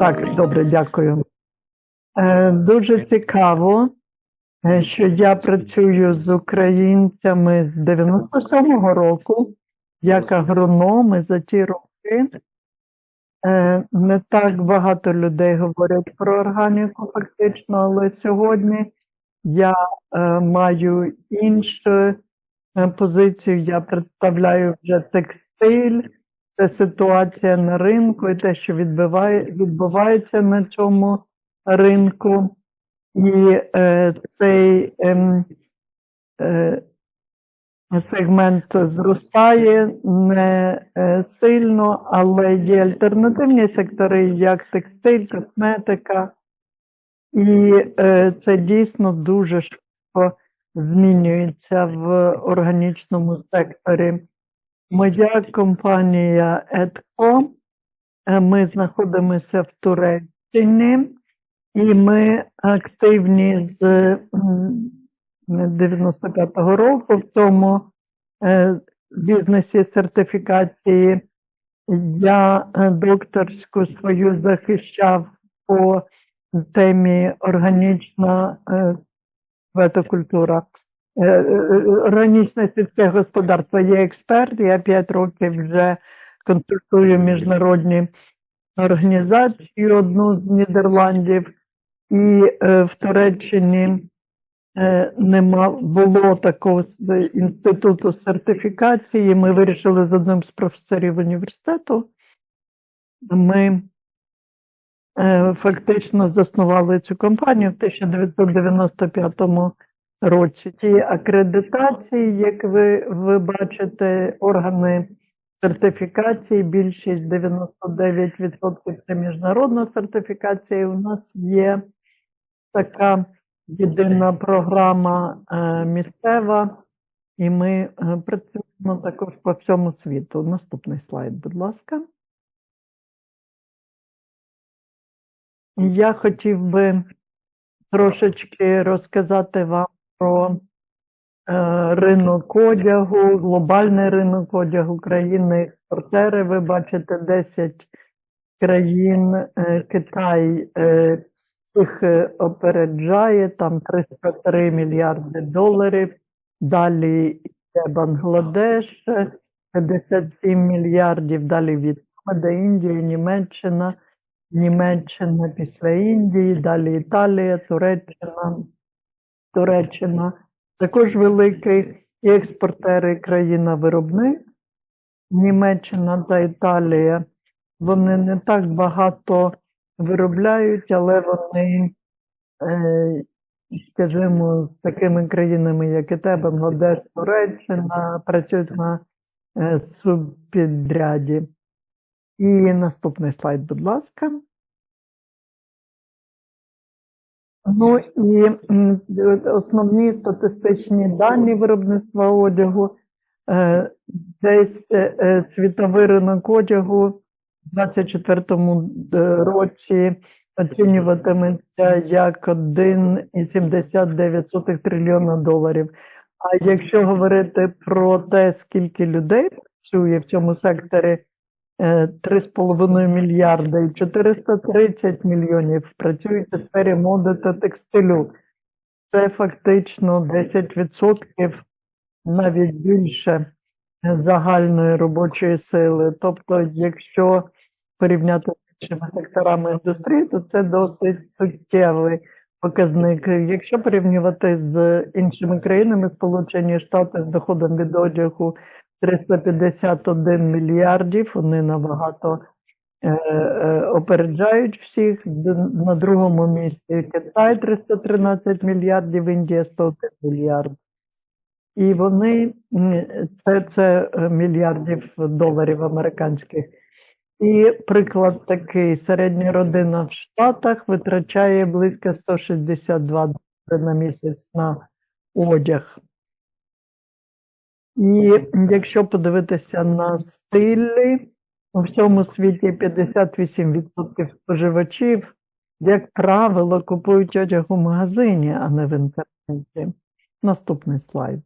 Так, добре, дякую. Е, Дуже цікаво, е, що я працюю з українцями з 97-го року як агроном і за ті роки. е, Не так багато людей говорять про органіку фактично, але сьогодні я маю іншу позицію. Я представляю вже текстиль, це ситуація на ринку і те, що відбиває, відбувається на цьому ринку. І е, цей ем, е, сегмент зростає не е, сильно, але є альтернативні сектори, як текстиль, косметика. І е, це дійсно дуже швидко змінюється в органічному секторі. Моя компанія Едко, е, ми знаходимося в Туреччині, і ми активні з м, 95-го року в цьому е, бізнесі сертифікації. Я е, докторську свою захищав по темі органічна е, ветокультура. Е, е, е, Органічне сільське господарство є експерт. Я 5 років вже консультую міжнародні організації, одну з Нідерландів, і в Туреччині нема було такого інституту сертифікації. Ми вирішили з одним з професорів університету. Ми фактично заснували цю компанію в 1995 році. Ті акредитації, як ви, ви бачите, органи сертифікації, більшість 99% це міжнародна сертифікація. У нас є така єдина програма е, місцева, і ми е, працюємо також по всьому світу. Наступний слайд, будь ласка. Я хотів би трошечки розказати вам про е, ринок одягу, глобальний ринок одягу країни експортери. Ви бачите 10 країн. Е, Китай всіх е, опереджає, там 303 мільярди доларів. Далі йде Бангладеш, е, 57 мільярдів, далі В'єтнам, де Індія, Німеччина. Німеччина після Індії, далі Італія, Туреччина, Туреччина. Також великий і експортери і країна-виробник. Німеччина та Італія. Вони не так багато виробляють, але вони, е, скажімо, з такими країнами, як Китай, Бангладеш, Туреччина, працюють на е, субпідряді. І наступний слайд, будь ласка. Ну і е, основні статистичні дані виробництва одягу. Е, Десь е, світовий ринок одягу в 2024 році оцінюватиметься як 1,79 трильйона доларів. А якщо говорити про те, скільки людей працює в цьому секторі, 3,5 мільярда і 430 мільйонів працюють у сфері моди та текстилю. Це фактично 10%, навіть більше загальної робочої сили. Тобто, якщо порівняти з іншими секторами індустрії, то це досить суттєвий показник. Якщо порівнювати з іншими країнами, Сполучені Штати з доходом від одягу 351 мільярдів, вони набагато е, е, опереджають всіх. На другому місці Китай 313 мільярдів, Індія 101 мільярд. І вони це, це е, мільярдів доларів американських. І приклад такий: середня родина в Штатах витрачає близько 162 долари на місяць на одяг. І якщо подивитися на стилі, у всьому світі 58% споживачів, як правило, купують одяг у магазині, а не в інтернеті. Наступний слайд.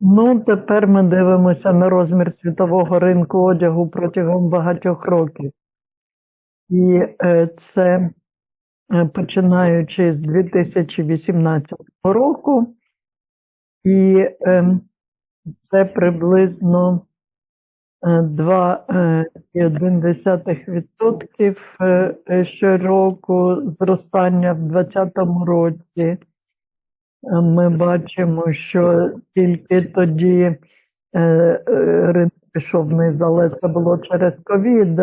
Ну, тепер ми дивимося на розмір світового ринку одягу протягом багатьох років. І е, це починаючи з 2018 року, і е, це приблизно е, 2,1% е, е, щороку зростання в 2020 році. Е, Ми бачимо, що тільки тоді е, е, ринок пішов вниз, але це було через ковід.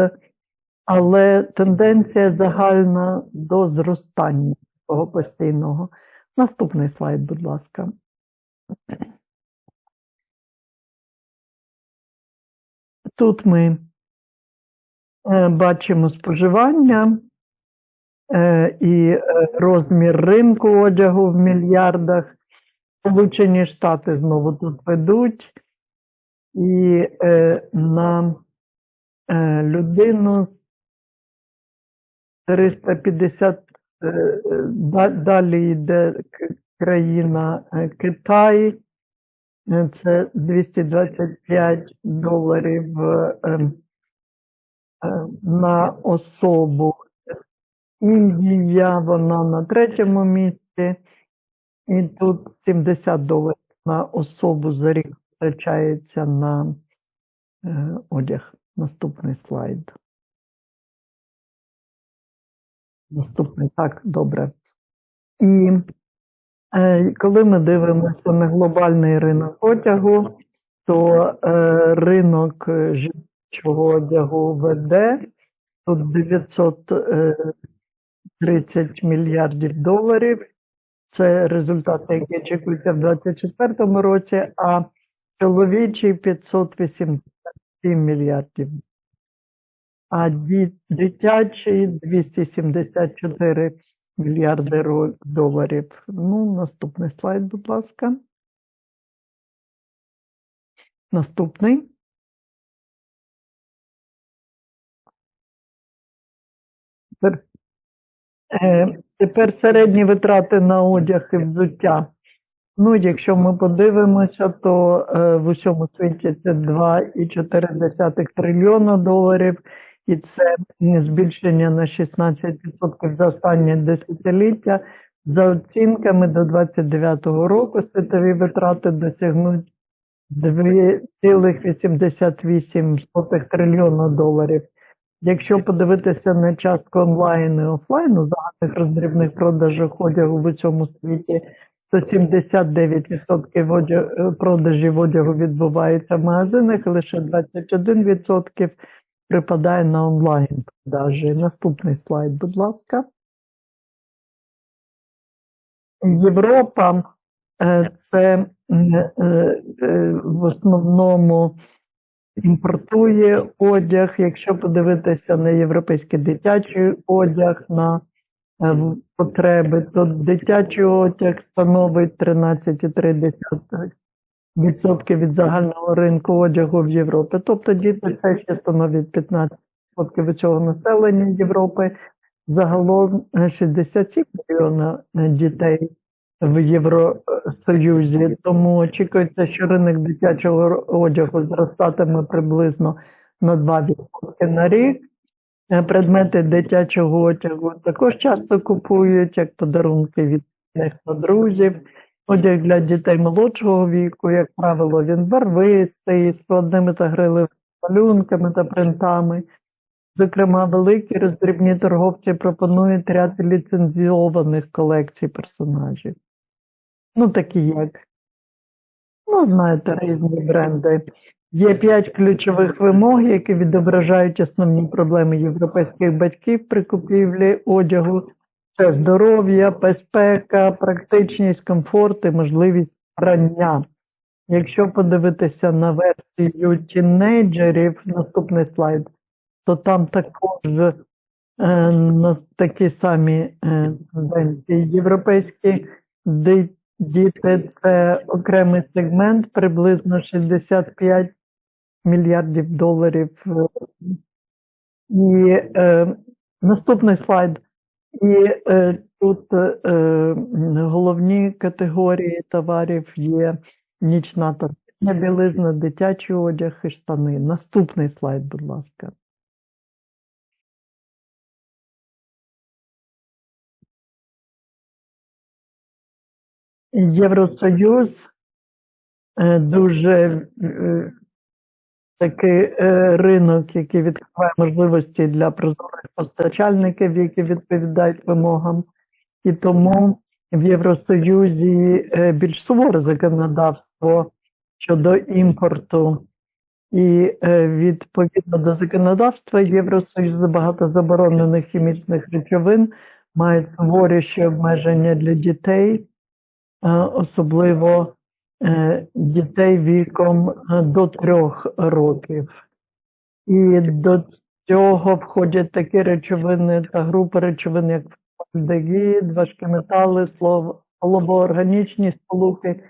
Але тенденція загальна до зростання того постійного. Наступний слайд, будь ласка. Тут ми е, бачимо споживання е, і е, розмір ринку одягу в мільярдах. Сполучені Штати знову тут ведуть, і на людину 350 е, е, да- далі йде країна е, Китай, це 225 доларів на особу. Індія, вона на третьому місці, і тут 70 доларів на особу за рік втрачається на одяг. Наступний слайд. Наступний, так, добре. І е, коли ми дивимося на глобальний ринок одягу, то е, ринок е, жіночого одягу веде тут 930 мільярдів доларів. Це результати, які очікуються в 2024 році, а чоловічий 587 мільярдів. А дитячий 274 мільярди доларів. Ну, наступний слайд, будь ласка. Наступний. Тепер, е, тепер середні витрати на одяг і взуття. Ну, якщо ми подивимося, то е, в усьому світі це 2,4 трильйона доларів, і це збільшення на 16% за останнє десятиліття. За оцінками до 2029 року світові витрати досягнуть 2,88 трильйона доларів. Якщо подивитися на частку онлайн і офлайн у загальних роздрібних продажах одягу в усьому світі, то 79% одяг, е, продажів одягу відбувається в магазинах, лише 21% припадає на онлайн продажі. Наступний слайд, будь ласка. Європа е, це е, е, в основному імпортує одяг. Якщо подивитися на європейський дитячий одяг, на потреби, то дитячий одяг становить 13,3% від загального ринку одягу в Європі. Тобто діти все ще становлять 15% від цього населення Європи. Загалом е, 67 мільйона е, дітей в Євросоюзі, тому очікується, що ринок дитячого одягу зростатиме приблизно на 2% на рік. Е, Предмети дитячого одягу також часто купують як подарунки від рідних та друзів. Одяг для дітей молодшого віку, як правило, він барвистий, з складними та гриливими малюнками та принтами. Зокрема, великі роздрібні торговці пропонують ряд ліцензіованих колекцій персонажів. Ну, такі як, ну, знаєте, різні бренди. Є п'ять ключових вимог, які відображають основні проблеми європейських батьків при купівлі одягу. Це здоров'я, безпека, практичність, комфорт і можливість прання. Якщо подивитися на версію тінейджерів, наступний слайд, то там також е, такі самі е. Європейські діти це окремий сегмент, приблизно 65 мільярдів доларів. І е, наступний слайд. І е, тут е, головні категорії товарів є нічна торгівля, білизна, дитячий одяг і штани. Наступний слайд, будь ласка. Євросоюз е, дуже е, такий е, ринок, який відкриває можливості для прозорих постачальників, які відповідають вимогам. І тому в Євросоюзі е, більш суворе законодавство щодо імпорту. І е, відповідно до законодавства Євросоюзу багато заборонених хімічних речовин мають суворіші обмеження для дітей, особливо дітей віком е, до трьох років. І до цього входять такі речовини та групи речовин, як формальдегід, важкі метали, слов- оловоорганічні сполуки,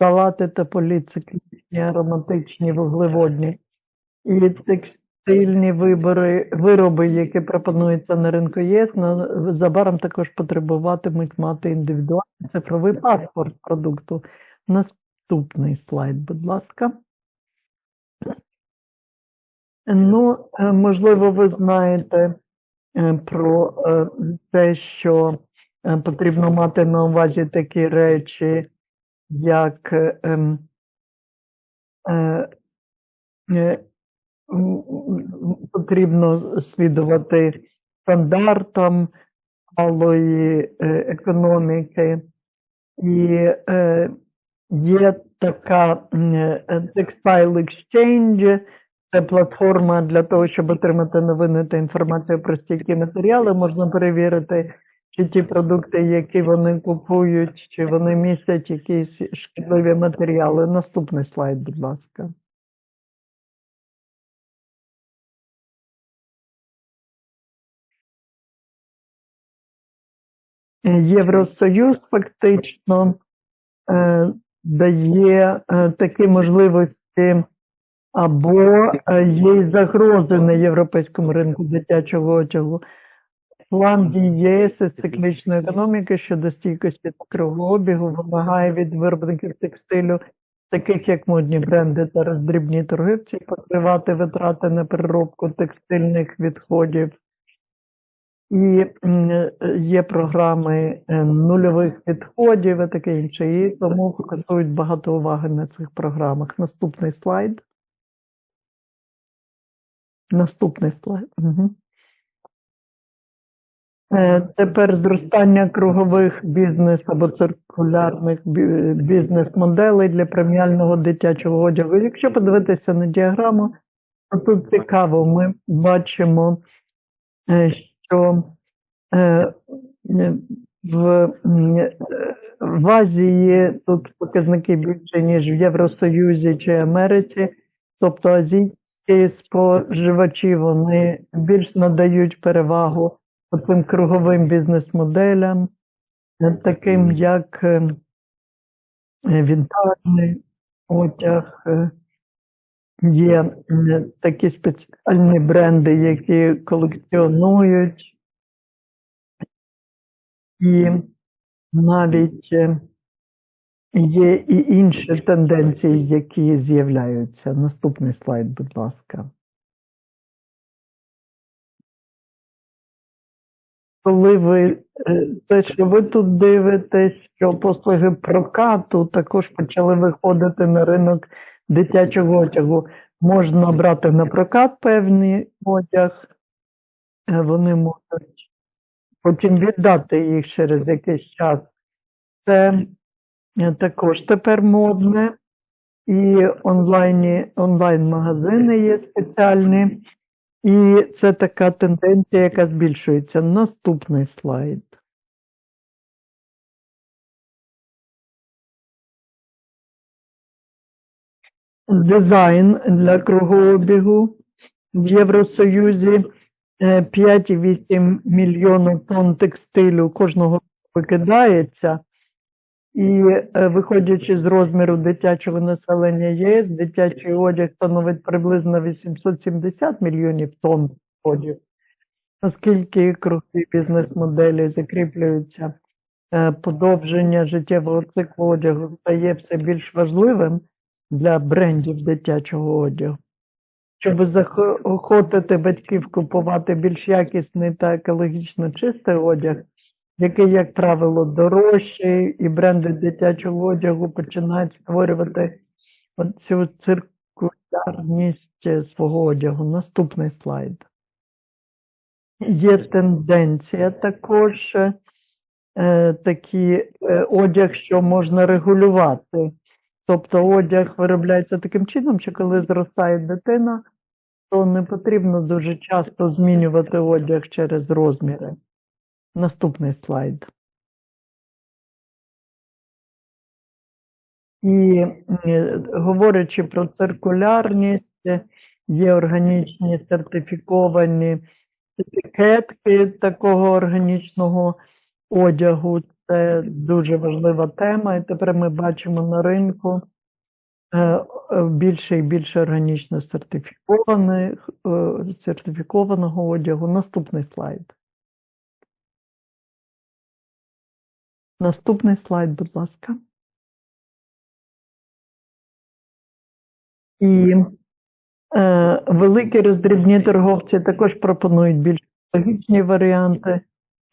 салати та поліциклічні ароматичні вуглеводні. І текстильні вибори, вироби, які пропонуються на ринку ЄС, незабаром також потребуватимуть мати індивідуальний цифровий паспорт продукту. Наступний слайд, будь ласка. Ну, можливо, ви знаєте е, про е, те, що е, потрібно мати на увазі такі речі, як ем, потрібно слідувати стандартам малої економіки. І е, є така е, Textile Exchange, це платформа для того, щоб отримати новини та інформацію про стійкі матеріали. Можна перевірити, чи ті продукти, які вони купують, чи вони містять якісь шкідливі матеріали. Наступний слайд, будь ласка. Євросоюз фактично е, дає е, такі можливості або е, є й загрози на європейському ринку дитячого одягу. План ЄС із циклічної економіки щодо стійкості кругообігу вимагає від виробників текстилю, таких як модні бренди та роздрібні торгівці, покривати витрати на переробку текстильних відходів. І е, є програми е, нульових відходів і таке інше. І тому фокусують багато уваги на цих програмах. Наступний слайд. Наступний слайд. Угу. Тепер зростання кругових бізнес або циркулярних бізнес-моделей для преміального дитячого одягу. Якщо подивитися на діаграму, то тут цікаво, ми бачимо, що е, в, в Азії тут показники більше, ніж в Євросоюзі чи Америці, тобто азійські споживачі вони більш надають перевагу цим круговим бізнес-моделям, е, таким як е, вінтажний одяг, є е, такі спеціальні бренди, які колекціонують, і навіть е, є і інші тенденції, які з'являються. Наступний слайд, будь ласка. Коли ви е, те, що ви тут дивитесь, що послуги прокату також почали виходити на ринок дитячого одягу. Можна брати на прокат певний одяг, е, вони можуть потім віддати їх через якийсь час. Це е, також тепер модне. І онлайні, онлайн-магазини є спеціальні. І це така тенденція, яка збільшується. Наступний слайд. Дизайн для кругообігу в Євросоюзі е, 5,8 мільйонів тонн текстилю кожного викидається. І е, виходячи з розміру дитячого населення ЄС, дитячий одяг становить приблизно 870 мільйонів тонн одягу. Оскільки кругові бізнес-моделі закріплюються, е, подовження життєвого циклу одягу стає все більш важливим, для брендів дитячого одягу. Щоб заохотити батьків купувати більш якісний та екологічно чистий одяг, який, як правило, дорожчий, і бренди дитячого одягу починають створювати цю циркулярність свого одягу. Наступний слайд. Є тенденція також е, такі е, одяг, що можна регулювати. Тобто одяг виробляється таким чином, що коли зростає дитина, то не потрібно дуже часто змінювати одяг через розміри. Наступний слайд. І говорячи про циркулярність, є органічні сертифіковані етикетки такого органічного одягу. Це дуже важлива тема, і тепер ми бачимо на ринку е, е, більше і більше органічно сертифікованих, сертифікованого одягу. Наступний слайд. Наступний слайд, будь ласка. І е, великі роздрібні торговці також пропонують більш логічні варіанти,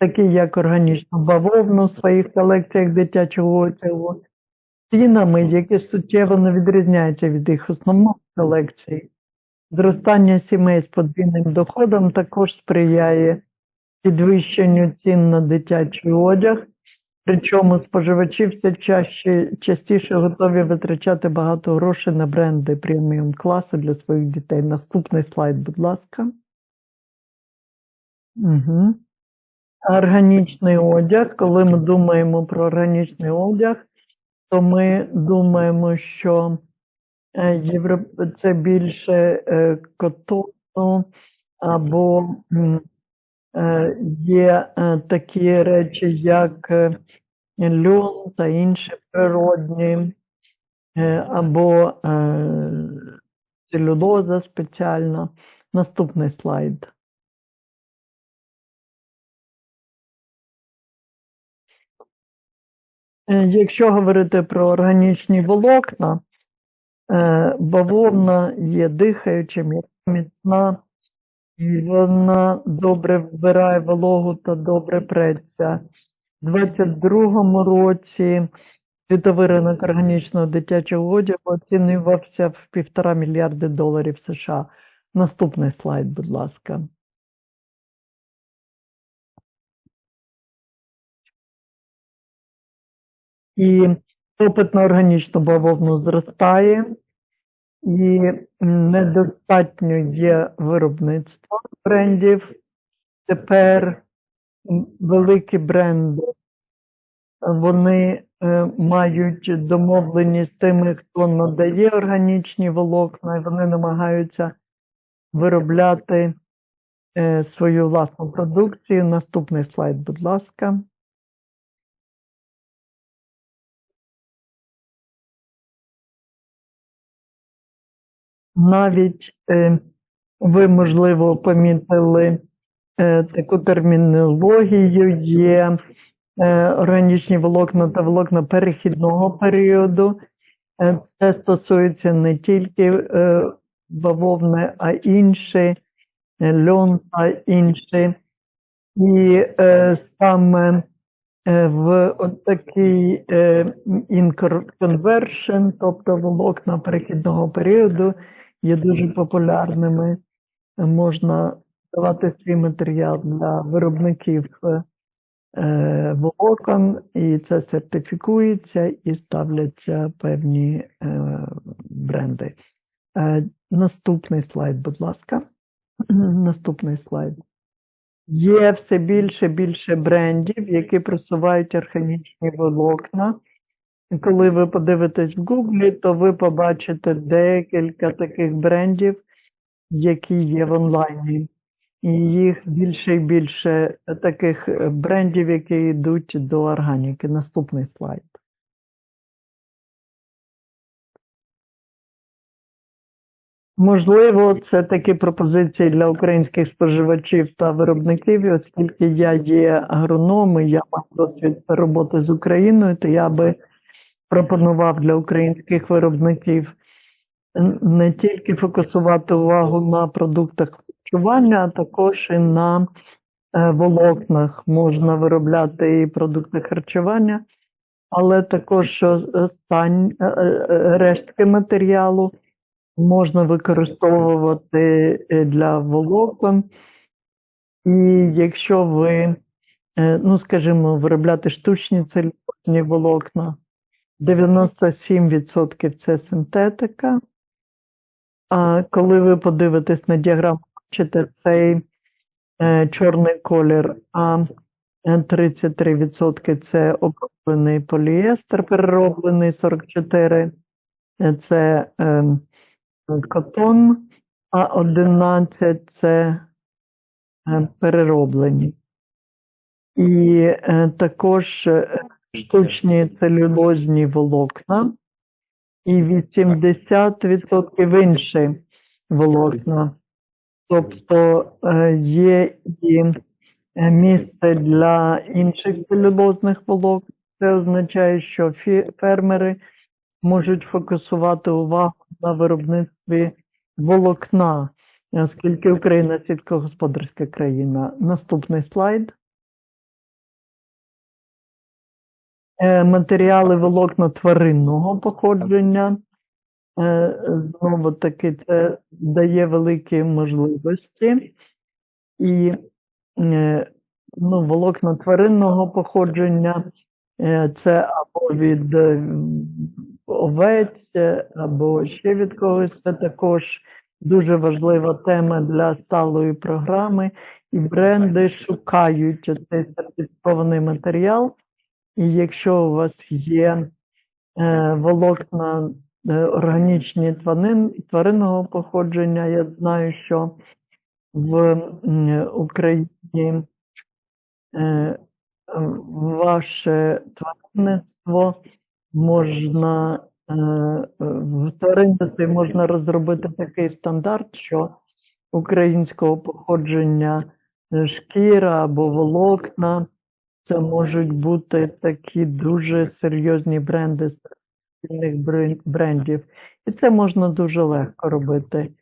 такі як органічну бавовну в своїх колекціях дитячого одягу, цінами, які суттєво не відрізняються від їх основних колекцій. Зростання сімей з подвійним доходом також сприяє підвищенню цін на дитячий одяг. Причому споживачі все чаще, частіше готові витрачати багато грошей на бренди преміум класу для своїх дітей. Наступний слайд, будь ласка. Угу. Органічний одяг. Коли ми думаємо про органічний одяг, то ми думаємо, що е, це більше е, котону або Е, є такі речі, як льон та інші природні, або целюлоза спеціальна. Наступний слайд. Якщо говорити про органічні волокна, бавовна є дихаючим, міцна. І вона добре вбирає вологу та добре преться. У 22-му році світовий ринок органічного дитячого одягу оцінювався в півтора мільярди доларів США. Наступний слайд, будь ласка. І попит на органічну бавовну зростає і недостатньо є виробництва брендів. Тепер великі бренди вони е, мають домовленість з тими, хто надає органічні волокна, і вони намагаються виробляти е, свою власну продукцію. Наступний слайд, будь ласка. Навіть е, ви, можливо, помітили е, таку термінологію, є е, органічні волокна та волокна перехідного періоду. Це стосується не тільки бавовни, а інші, льон та інші. І саме в такий е, conversion, тобто волокна перехідного періоду, є дуже популярними. Можна давати свій матеріал для виробників е, волокон, і це сертифікується і ставляться певні бренди. Наступний слайд, будь ласка. Наступний слайд. Є все більше більше брендів, які просувають органічні волокна. Коли ви подивитесь в Гуглі, то ви побачите декілька таких брендів, які є в онлайні. І їх більше і більше таких брендів, які йдуть до органіки. Наступний слайд. Можливо, це такі пропозиції для українських споживачів та виробників, оскільки я є агроном, і я маю досвід роботи з Україною, то я би пропонував для українських виробників не тільки фокусувати увагу на продуктах харчування, а також і на е, волокнах. Можна виробляти і продукти харчування, але також що остань, е, е, рештки матеріалу можна використовувати е, для волокон. І якщо ви, е, ну скажімо, виробляти штучні целюлозні волокна, 97% це синтетика. А коли ви подивитесь на діаграму, бачите цей е, чорний колір, а е, 33% це оброблений поліестер, перероблений 44%, е, це е, котон, а 11% це е, перероблені. І е, також е, штучні целюлозні волокна і 80% інші волокна. Тобто е, є і е, місце для інших целюлозних волокон. Це означає, що фермери можуть фокусувати увагу на виробництві волокна, оскільки Україна сільськогосподарська країна. Наступний слайд. Матеріали волокна тваринного походження. Е, Знову таки, це дає великі можливості. І е, ну, волокна тваринного походження е, це або від е, овець, е, або ще від когось. Це також дуже важлива тема для сталої програми. І бренди шукають цей сертифікований матеріал. І якщо у вас є е, волокна е, органічні тварин, тваринного походження, я знаю, що в м, Україні е, ваше тваринництво можна е, в тваринництві можна розробити такий стандарт, що українського походження е, шкіра або волокна це можуть бути такі дуже серйозні бренди з брендів. І це можна дуже легко робити.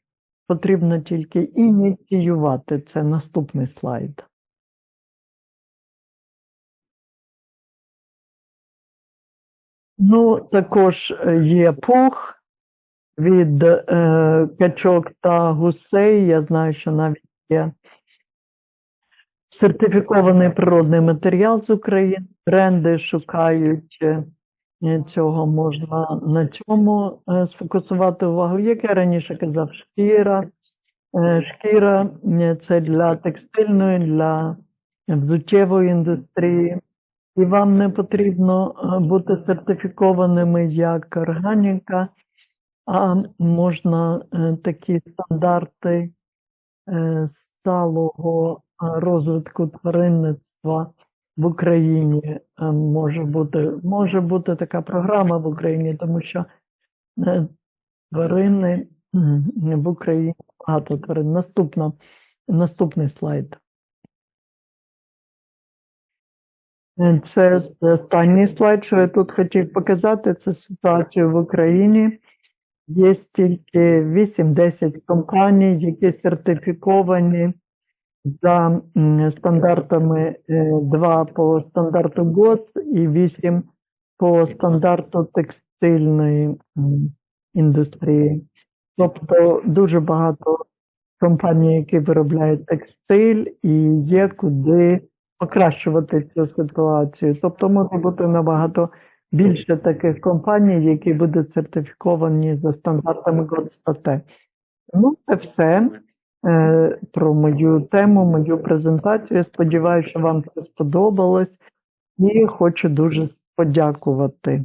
Потрібно тільки ініціювати. Це наступний слайд. Ну, також е, є пух від е, качок та гусей. Я знаю, що навіть є сертифікований природний матеріал з України. Бренди шукають е, цього можна на чому е, сфокусувати увагу. Як я раніше казав, шкіра. Е, Шкіра це для текстильної, для взуттєвої індустрії. І вам не потрібно бути сертифікованими як органіка, а можна такі стандарти сталого розвитку тваринництва в Україні е, може бути, може бути така програма в Україні, тому що е, тварини в Україні багато тварин. Наступна, наступний слайд. Е, Це останній слайд, що я тут хотів показати, це ситуацію в Україні. Є тільки 8-10 компаній, які сертифіковані за стандартами е, 2 по стандарту ГОС і 8 по стандарту текстильної індустрії. Тобто дуже багато компаній, які виробляють текстиль, і є куди покращувати цю ситуацію. Тобто може бути набагато більше таких компаній, які будуть сертифіковані за стандартами ГОДСТАТЕ. Ну, це все е, про мою тему, мою презентацію. Сподіваюся, що вам це сподобалось і хочу дуже подякувати.